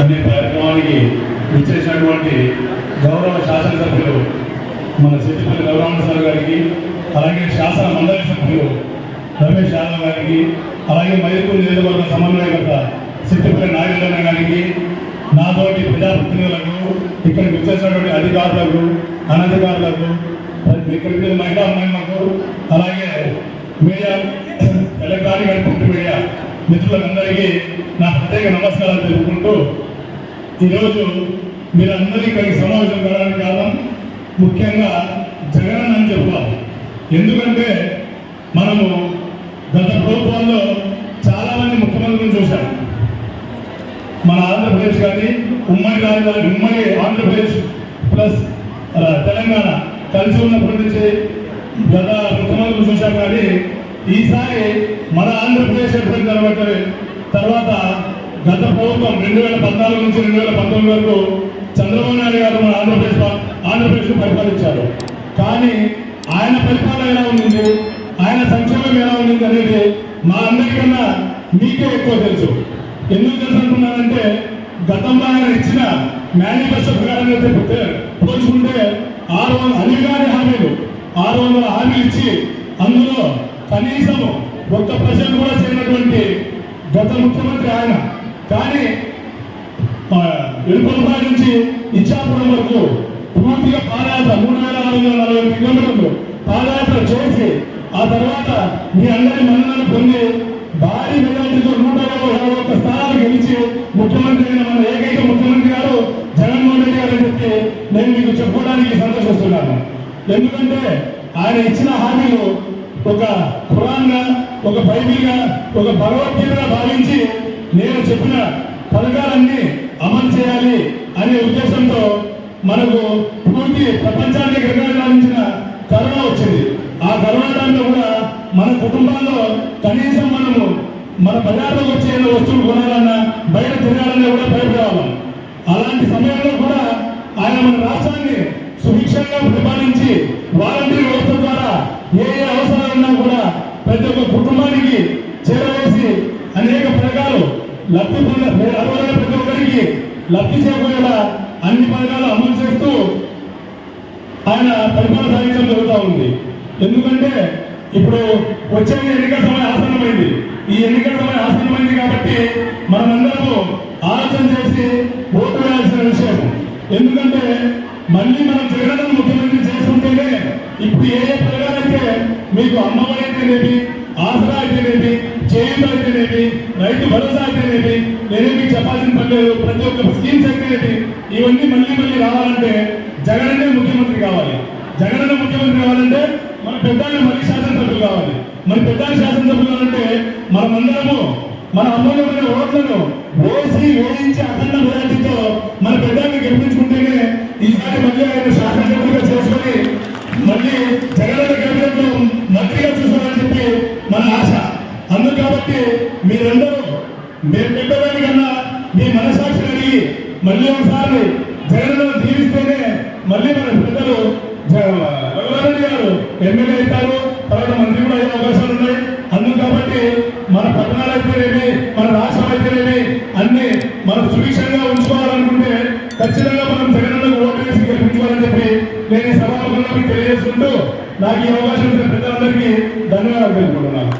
అనే కార్యక్రమానికి విచ్చేసినటువంటి గౌరవ శాసనసభ్యులు మన సిద్దిపల్లి గౌరవానుసార్ గారికి అలాగే శాసన మండలి సభ్యులు రమేష్ యాదవ్ గారికి అలాగే మైదుకూరు నియోజకవర్గ సమన్వయకర్త సిద్దిపల్లి నాగేంద్రన్న గారికి నాతోటి ప్రజాప్రతినిధులకు ఇక్కడికి వచ్చేసినటువంటి అధికారులకు అనధికారులకు ఇక్కడికి మహిళా మహిళలకు అలాగే media electronic and print media మిత్రులందరికీ నా ప్రత్యేక నమస్కారాలు తెలుపుకుంటూ ఈరోజు మీరందరూ ఇక్కడికి సమావేశం కావడానికి కారణం ముఖ్యంగా జగన్ అని చెప్పాలి. ఎందుకంటే మనము గత ప్రభుత్వాల్లో చాలామంది ముఖ్యమంత్రులను చూశాం. మన ఆంధ్రప్రదేశ్ కానీ ఉమ్మడి రాజధాని ఉమ్మడి ఆంధ్రప్రదేశ్ ప్లస్ తెలంగాణ కలిసి ఉన్నప్పటి నుంచి గత ముఖ్యమంత్రులు చూశాం కానీ ఈసారి మన ఆంధ్రప్రదేశ్ ఏర్పడిన తర్వాత తర్వాత గత ప్రభుత్వం రెండు వేల పద్నాలుగు నుంచి రెండు వేల పంతొమ్మిది వరకు చంద్రబాబు నాయుడు గారు మన ఆంధ్రప్రదేశ్ ఆంధ్రప్రదేశ్ పరిపాలించారు. కానీ ఆయన పరిపాలన ఎలా ఉంది ఆయన సంక్షేమం ఎలా ఉంది అనేది మా అందరికన్నా మీకే ఎక్కువ తెలుసు. ఎందుకు తెలుసు అంటున్నానంటే గతంలో ఆయన ఇచ్చిన మేనిఫెస్టో ప్రకారం అయితే పోల్చుకుంటే ఆరు వందల అనిగాని హామీలు ఆరు వందల హామీలు ఇచ్చి అందులో కనీసం ఒక్క ప్రజలు కూడా చేయనటువంటి గత ముఖ్యమంత్రి ఆయన కానీ ఎలుపలపాయ నుంచి ఇచ్చాపురం వరకు పూర్తిగా పాదయాత్ర మూడు వేల ఆరు వందల నలభై కిలోమీటర్లు పాదయాత్ర చేసి ఆ తర్వాత మీ అందరి మన్ననలు పొంది భారీ మెజార్టీతో నూట యాభై ఒక్క స్థానాలు గెలిచి ముఖ్యమంత్రి అయిన మన ఏకైక ముఖ్యమంత్రి గారు జగన్మోహన్ రెడ్డి గారు చెప్పి నేను మీకు చెప్పుకోవడానికి సంతోషిస్తున్నాను. ఎందుకంటే ఆయన ఇచ్చిన హామీలు ఒక ఖురాన్గా ఒక బైబిల్గా ఒక భగవద్గీతగా భావించి నేను చెప్పిన పథకాలన్నీ అమలు చేయాలి అనే ఉద్దేశంతో మనకు పూర్తి ప్రపంచానికి రికార్డించిన కరోనా వచ్చింది. ఆ కరోనా టైంలో కూడా మన కుటుంబాల్లో కనీసం మనము మన బజార్లోకి వచ్చే వస్తువులు కొనాలన్నా బయట తిరగాలన్నా కూడా భయపడేవాళ్ళం. అలాంటి సమయంలో కూడా ఆయన మన రాష్ట్రాన్ని సుభిక్షంగా పరిపాలించి వాలంటీర్ వ్యవస్థ ద్వారా ఏ ఏ అవసరాలున్నా కూడా ప్రతి ఒక్క లబ్ధి పొంద అర్హులైన ప్రతి ఒక్కరికి లబ్ధి చేకూరేలా అన్ని పథకాలు అమలు చేస్తూ ఆయన పరిపాలన సాగించడం జరుగుతూ ఉంది. ఎందుకంటే ఇప్పుడు వచ్చే ఎన్నికల సమయం ఆసన్నమైంది. ఈ ఎన్నికల సమయం ఆసన్నమైంది కాబట్టి మనమందరము ఆలోచన చేసి ఓటు వేయాల్సిన విషయం. ఎందుకంటే మళ్ళీ మనం జగన్ ముఖ్యమంత్రి చేసుకుంటేనే ఇప్పుడు ఏ ఏ పథకాలైతే మీకు అమ్మఒడి అయితేనేమి ఆసరా అయితేనేమి చేయూత అయితేనేమి రైతు భరోసా అయితేనేమి నేనే మీకు చెప్పాల్సిన పని లేదు. ప్రతి ఒక్క స్కీమ్స్ అయితేనేమి? ఇవన్నీ మళ్ళీ మళ్ళీ రావాలంటే జగనన్నే ముఖ్యమంత్రి కావాలి. జగనన్న ముఖ్యమంత్రి కావాలంటే మన పెద్దాన్ని మళ్ళీ శాసనసభ్యులు కావాలి. మన పెద్దాన్ని శాసనసభ్యులు కావాలంటే మనమందరము మన అమూల్యమైన ఓట్లను వేసి వేయించి అఖండ మెజార్టీతో మన పెద్దాన్ని గెలిపించుకుంటేనే ఈసారి మళ్ళీ ఆయన శాసనసభ్యులుగా చేసుకొని మళ్ళీ జగనన్న కేబినెట్లో మంత్రిగా చూసుకోవాలని చెప్పి మన ఆశ అందుకు కాబట్టి మీరందరూ మేము పెట్టడానికి కన్నా మీ మనసాక్షిని అడిగి మళ్ళీ ఒకసారి జగన్ జీవిస్తేనే మళ్ళీ మన పెద్దలు రఘువరెడ్డి గారు ఎమ్మెల్యే అవుతారు. తర్వాత మంత్రి కూడా అయ్యే అవకాశాలు ఉన్నాయి. అందుకు కాబట్టి మన పట్టణాలు అయితేనేమి మన రాష్ట్రం అయితేనేమి అన్ని మనం సుభిక్షంగా ఉంచుకోవాలనుకుంటే ఖచ్చితంగా మనం జగనన్నకు ఓటు వేసి గెలిపించుకోవాలని చెప్పి నేను ఈ సభాముఖంగా మీకు తెలియజేసుకుంటూ నాకు ఈ అవకాశం ఇచ్చిన పెద్దలందరికీ ధన్యవాదాలు తెలుపుకుంటున్నాను.